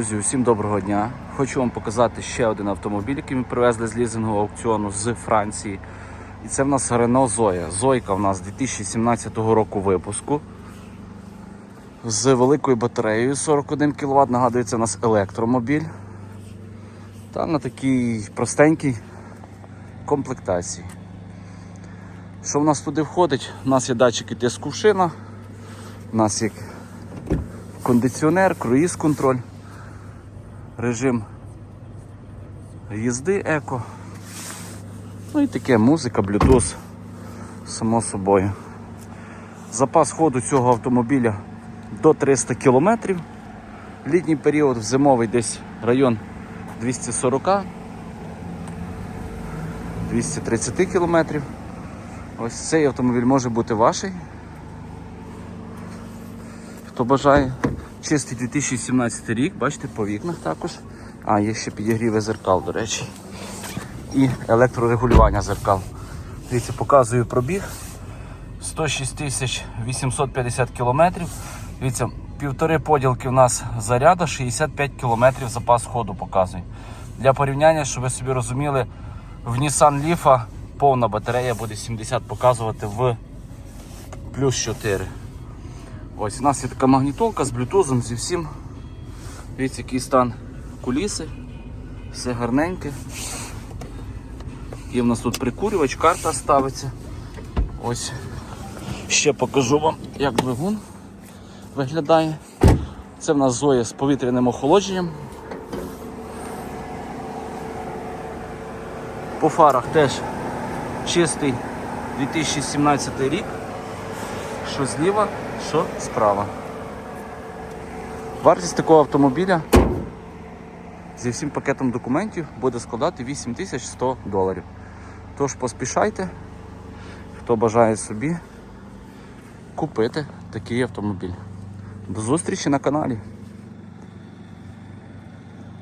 Друзі, усім доброго дня. Хочу вам показати ще один автомобіль, який ми привезли з лізингового аукціону з Франції. І це в нас Renault Zoe. Зойка в нас 2017 року випуску. З великою батареєю 41 кВт. Нагадує, це у нас електромобіль. Та на такій простенькій комплектації. Що в нас туди входить? У нас є датчики тиску шина, у нас є кондиціонер, круїз контроль, режим їзди еко. Ну і таке музика, блютуз, само собою. Запас ходу цього автомобіля до 300 км. Літній період в зимовий десь район 240 230 км. Ось цей автомобіль може бути ваший. Хто бажає. Чистий 2017 рік, бачите, по вікнах також. А, є ще підігріви зеркал, до речі. І електрорегулювання зеркал. Дивіться, показую пробіг. 106 850 кілометрів. Дивіться, півтори поділки в нас заряду, 65 кілометрів запас ходу показує. Для порівняння, щоб ви собі розуміли, в Nissan Leaf повна батарея буде 70 показувати в плюс 4. Ось у нас є така магнітолка з блютузом, зі всім. Дивіться, який стан куліси. Все гарненьке. Є в нас тут прикурювач, карта ставиться. Ось. Ще покажу вам, як двигун виглядає. Це в нас Зоя з повітряним охолодженням. По фарах теж чистий 2017 рік. Що зліва, що справа. Вартість такого автомобіля зі всім пакетом документів буде складати 8100 доларів. Тож поспішайте, хто бажає собі купити такий автомобіль. До зустрічі на каналі.